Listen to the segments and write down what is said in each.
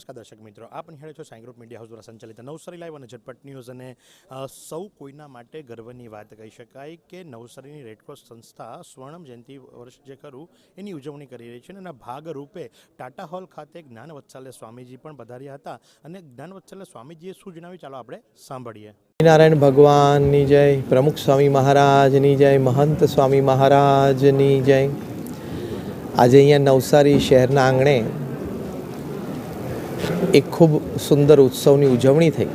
નમસ્કાર દર્શક મિત્રો, આપ નિહાળે છો સાંઈ ગ્રુપ મીડિયા હાઉસ દ્વારા સંચાલિત નવસારી લાઈવ અને ઝટપટ ન્યૂઝ. અને સૌ કોઈના માટે ગર્વની વાત કહી શકાય કે નવસારીની રેડક્રોસ સંસ્થા સ્વર્ણમ જયંતિ વર્ષ જે ખરું, એની ઉજવણી કરી રહી છે અને એના ભાગરૂપે ટાટા હોલ ખાતે જ્ઞાન વત્સલ્ય સ્વામીજી પણ પધાર્યા હતા. અને જ્ઞાન વત્સલ્ય સ્વામીજીએ શું જણાવ્યું? ચાલો આપણે સાંભળીએ. નારાયણ ભગવાનની જય, પ્રમુખ સ્વામી મહારાજની જય, મહંત સ્વામી મહારાજની જય. આજે અહીંયા નવસારી શહેરના આંગણે એક ખૂબ સુંદર ઉત્સવની ઉજવણી થઈ,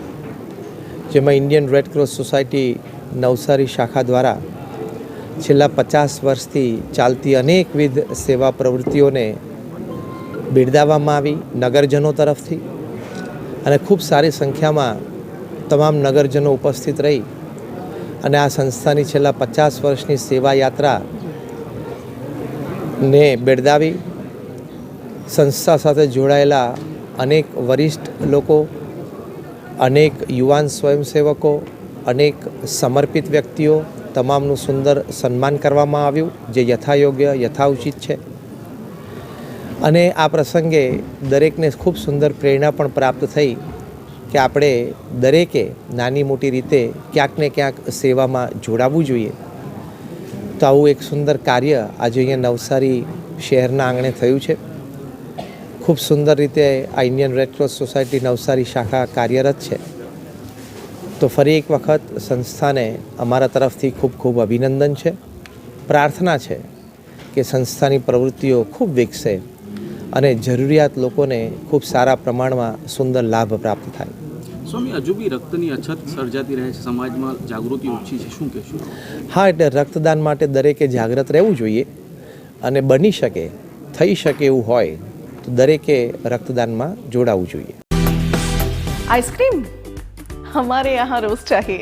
જેમાં Indian Red Cross society Navsari શાખા દ્વારા છેલ્લા પચાસ વર્ષથી ચાલતી અનેકવિધ સેવા પ્રવૃત્તિઓને બિરદાવવામાં આવી નગરજનો તરફથી અને ખૂબ સારી સંખ્યામાં તમામ નગરજનો ઉપસ્થિત રહી અને આ સંસ્થાની છેલ્લા પચાસ વર્ષની સેવા યાત્રા ને બિરદાવી સંસ્થા સાથે જોડાયેલા અનેક વરિષ્ઠ લોકો, અનેક યુવાન સ્વયંસેવકો, અનેક સમર્પિત વ્યક્તિઓ તમામનું સુંદર સન્માન કરવામાં આવ્યું, જે યથાયોગ્ય, યથાઉચિત છે. અને આ પ્રસંગે દરેકને ખૂબ સુંદર પ્રેરણા પણ પ્રાપ્ત થઈ કે આપણે દરેકે નાની મોટી રીતે ક્યાંક ને ક્યાંક સેવામાં જોડાવવું જોઈએ. તો આવું એક સુંદર કાર્ય આજે અહીંયા નવસારી શહેરના આંગણે થયું છે. ખૂબ સુંદર રીતે આ ઇન્ડિયન રેડક્રોસ સોસાયટી નવસારી શાખા કાર્યરત છે. તો ફરી એક વખત સંસ્થાને અમારા તરફથી ખૂબ ખૂબ અભિનંદન છે. પ્રાર્થના છે કે સંસ્થાની પ્રવૃત્તિઓ ખૂબ વિકસે અને જરૂરિયાત લોકોને ખૂબ સારા પ્રમાણમાં સુંદર લાભ પ્રાપ્ત થાય. સ્વામી હજુ બી રક્તની અછત સર્જાતી રહે છે સમાજમાં જાગૃતિ ઓછી છે શું કહેશું? હા એટલે રક્તદાન માટે દરેકે જાગૃત રહેવું જોઈએ અને બની શકે થઈ શકે એવું હોય દરેકે રક્તદાનમાં જોડાવવું જોઈએ आइसक्रीम हमारे यहाँ रोज चाहिए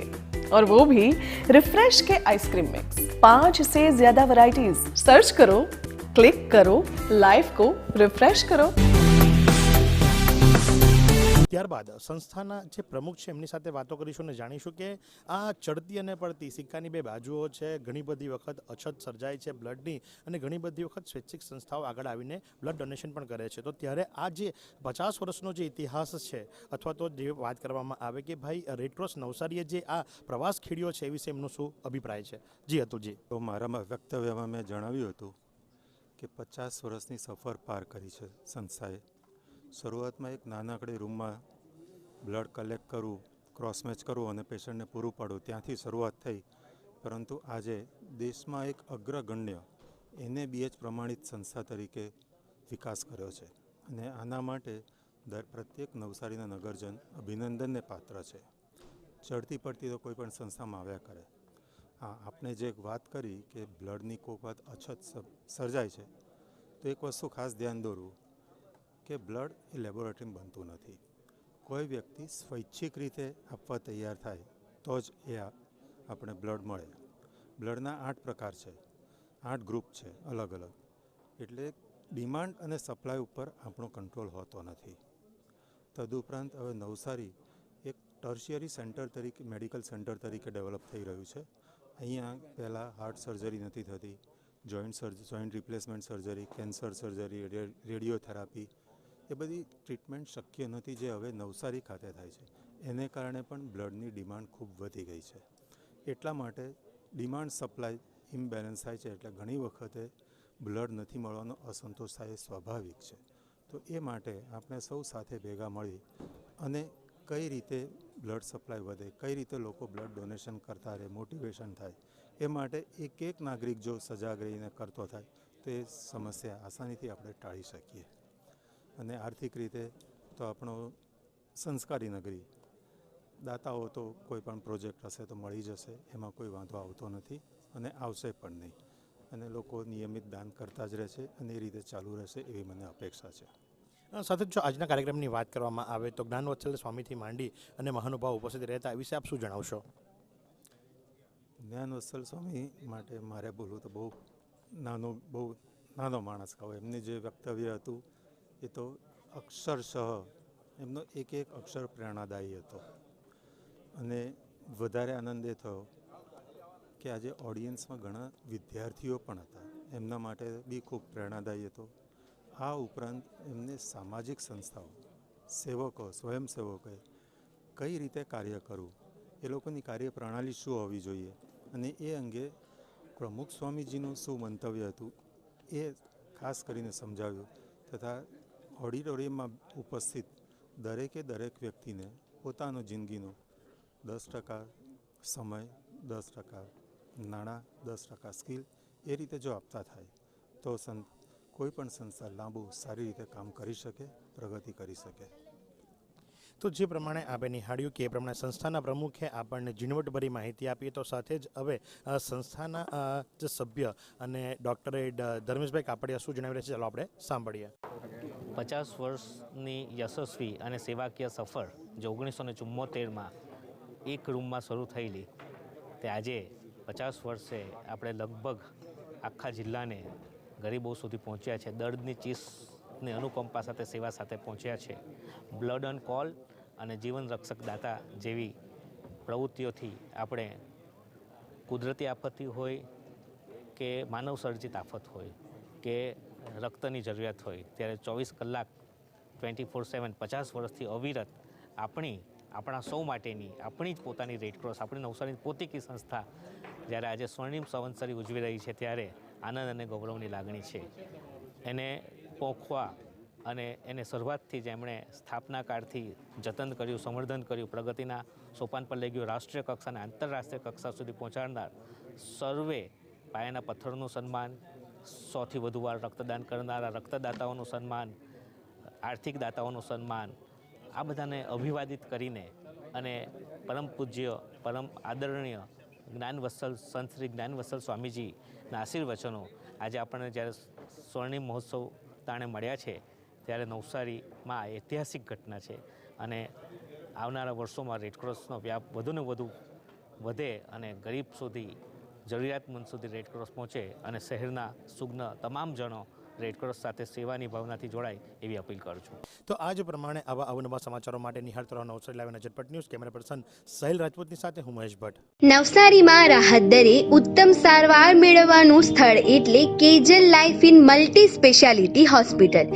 और वो भी रिफ्रेश के आइसक्रीम मिक्स पांच से ज्यादा वैरायटीज सर्च करो क्लिक करो लाइफ को रिफ्रेश करो ત્યારબાદ સંસ્થાના જે પ્રમુખ છે, એમની સાથે વાતો કરીશું અને જાણીશું કે આ ચડતી અને પડતી સિક્કાની બે બાજુઓ છે. ઘણી બધી વખત અછત સર્જાય છે બ્લડની અને ઘણી બધી વખત સ્વૈચ્છિક સંસ્થાઓ આગળ આવીને બ્લડ ડોનેશન પણ કરે છે. તો ત્યારે આ જે પચાસ વર્ષનો જે ઇતિહાસ છે, અથવા તો જે વાત કરવામાં આવે કે ભાઈ, રેડક્રોસ નવસારીએ જે આ પ્રવાસ ખેડ્યો છે, એ વિશે એમનો શું અભિપ્રાય છે? જી, અતુલજી. તો મારામાં વક્તવ્યમાં મેં જણાવ્યું હતું કે પચાસ વર્ષની સફર પાર કરી છે સંસ્થાએ. શરૂઆતમાં એક નાનકડી રૂમમાં બ્લડ કલેક્ટ કરવું ક્રોસમેચ કરવું અને પેશન્ટને પૂરું પાડવું ત્યાંથી શરૂઆત થઈ. પરંતુ આજે દેશમાં એક અગ્રગણ્ય એને બીએચ પ્રમાણિત સંસ્થા તરીકે વિકાસ કર્યો છે અને આના માટે દર પ્રત્યેક નવસારીના નગરજન અભિનંદનને પાત્ર છે. ચડતી પડતી તો કોઈ પણ સંસ્થામાં આવ્યા કરે. હા આપણે જે વાત કરી કે બ્લડની કોઈક વાત અછત સર્જાય છે, તો એક વસ્તુ ખાસ ધ્યાન દોરવું. કે બ્લડ એ લેબોરેટરીમાં બનતું નથી. કોઈ વ્યક્તિ સ્વૈચ્છિક રીતે આપવા તૈયાર થાય, તો જ એ આપણે બ્લડ મળે. બ્લડના આઠ પ્રકાર છે. આઠ ગ્રુપ છે, અલગ અલગ. એટલે ડિમાન્ડ અને સપ્લાય ઉપર આપણો કંટ્રોલ હોતો નથી. તદુપરાંત હવે નવસારી એક ટર્શિયરી સેન્ટર તરીકે, મેડિકલ સેન્ટર તરીકે ડેવલપ થઈ રહ્યું છે. અહીંયા પહેલાં હાર્ટ સર્જરી નથી થતી. Joint surge, joint replacement surgery, cancer surgery radiotherapy એ બધી ટ્રીટમેન્ટ શક્ય નથી જે હવે નવસારી ખાતે થાય છે. એને કારણે પણ બ્લડની ડિમાન્ડ ખૂબ વધી ગઈ છે. એટલા માટે ડિમાન્ડ સપ્લાય ઇમ્બેલેન્સ થાય છે એટલે ઘણી વખતે બ્લડ નથી મળવાનો અસંતોષ થાય એ સ્વાભાવિક છે. તો એ માટે આપણે સૌ સાથે ભેગા મળી અને કઈ રીતે બ્લડ સપ્લાય વધે, કઈ રીતે લોકો બ્લડ ડોનેશન કરતા રહે, મોટિવેશન થાય, એ માટે એક એક નાગરિક જો સજાગ રહીને કરતો થાય તો એ સમસ્યા આસાનીથી આપણે ટાળી શકીએ. અને આર્થિક રીતે તો આપણો સંસ્કારી નગરી. દાતાઓ તો કોઈ પણ પ્રોજેક્ટ હશે તો મળી જશે એમાં કોઈ વાંધો આવતો નથી અને આવશે પણ નહીં. અને લોકો નિયમિત દાન કરતા જ રહેશે અને એ રીતે ચાલુ રહેશે એવી મને અપેક્ષા છે. સાથે જો આજના કાર્યક્રમની વાત કરવામાં આવે તો જ્ઞાનવત્સલ સ્વામીથી માંડી અને મહાનુભાવ ઉપસ્થિત રહેતા એ વિશે આપ શું જણાવશો? જ્ઞાનવત્સલ સ્વામી માટે મારે બોલવું તો બહુ નાનો બહુ નાનો માણસ કહો. એમની જે વક્તવ્ય હતું એ તો અક્ષરશઃ એમનો એક એક અક્ષર પ્રેરણાદાયી હતો. અને વધારે આનંદ એ થયો કે આજે ઓડિયન્સમાં ઘણા વિદ્યાર્થીઓ પણ હતા. એમના માટે બી ખૂબ પ્રેરણાદાયી હતો. આ ઉપરાંત એમને સામાજિક સંસ્થાઓ, સેવકો, સ્વયંસેવકોએ કઈ રીતે કાર્ય કરવું, એ લોકોની કાર્ય પ્રણાલી શું હોવી જોઈએ અને એ અંગે પ્રમુખ સ્વામીજીનું શું મંતવ્ય હતું એ ખાસ કરીને સમજાવ્યું તથા ઓડિટોરિયમમાં ઉપસ્થિત દરેકે દરેક વ્યક્તિને પોતાનો જિંદગીનો દસ ટકા સમય, દસ ટકા નાણાં, દસ ટકા સ્કિલ એ રીતે જો આપતા થાય, તો સં કોઈ પણ સંસ્થા લાંબુ સારી રીતે કામ કરી શકે, પ્રગતિ કરી શકે. તો જે પ્રમાણે આપણે નિહાળ્યું કે એ પ્રમાણે સંસ્થાના પ્રમુખે આપણને ઝીણવટભરી માહિતી આપી, તો સાથે જ હવે સંસ્થાના જે સભ્ય અને ડૉક્ટરે ધર્મેશભાઈ કાપડિયા શું જણાવી રહ્યા છે, ચાલો આપણે સાંભળીએ. પચાસ વર્ષની યશસ્વી અને સેવાકીય સફર જે ઓગણીસો ને ચુમ્મોતેરમાં એક રૂમમાં શરૂ થયેલી, તે આજે પચાસ વર્ષે આપણે લગભગ આખા જિલ્લાને ગરીબો સુધી પહોંચ્યા છે. દર્દની ચીસની અનુકંપા સાથે, સેવા સાથે પહોંચ્યા છે. બ્લડ ઓન કોલ અને જીવન રક્ષક દાતા જેવી પ્રવૃત્તિઓથી આપણે કુદરતી આપત્તિ હોય કે માનવ સર્જિત આફત હોય કે રક્તની જરૂરિયાત હોય, ત્યારે ચોવીસ કલાક ટ્વેન્ટી ફોર સેવન પચાસ વર્ષથી અવિરત આપણી, આપણા સૌ માટેની, આપણી જ પોતાની રેડક્રોસ આપણી નવસારીની પોતીકી સંસ્થા જ્યારે આજે સ્વર્ણિમ સંવત્સરી ઉજવી રહી છે, ત્યારે આનંદ અને ગૌરવની લાગણી છે. એને પોખવા અને એને શરૂઆતથી જ એમણે સ્થાપના જતન કર્યું, સંવર્ધન કર્યું, પ્રગતિના સોપાન પર લઈ ગયું. રાષ્ટ્રીય કક્ષા અને આંતરરાષ્ટ્રીય કક્ષા સુધી પહોંચાડનાર સર્વે પાયાના પથ્થરનું સન્માન, સોથી વધુ વાર રક્તદાન કરનારા રક્તદાતાઓનું સન્માન, આર્થિક દાતાઓનું સન્માન, આ બધાને અભિવાદિત કરીને અને પરમ પૂજ્ય, પરમ આદરણીય જ્ઞાનવત્સલ સંત શ્રી જ્ઞાનવત્સલ સ્વામીજીના આશીર્વચનો આજે આપણને જ્યારે સ્વર્ણિમ મહોત્સવ તાણે મળ્યા છે ત્યારે નવસારીમાં આ ઐતિહાસિક ઘટના છે અને આવનારા વર્ષોમાં રેડક્રોસનો વ્યાપ વધુને વધુ વધે અને ગરીબ સુધી જરૂરિયાતમંદ સુધી રેડક્રોસ પહોંચે અને શહેરના સુગ્ન તમામ જણો રેડક્રોસ સાથે સેવાની ભાવનાથી જોડાય એવી અપીલ કરું છું. તો આજ પ્રમાણે આવા અવનવા સમાચારો માટે નિહાળતો રહો Navsari Lavina Jhatpat news camera person Sahel રાજપૂતની સાથે હું મહેશ ભટ્ટ. નવસારીમાં રાહત દરે ઉત્તમ સારવાર મેળવવાનું સ્થળ એટલે Kejal life in multi speciality hospital.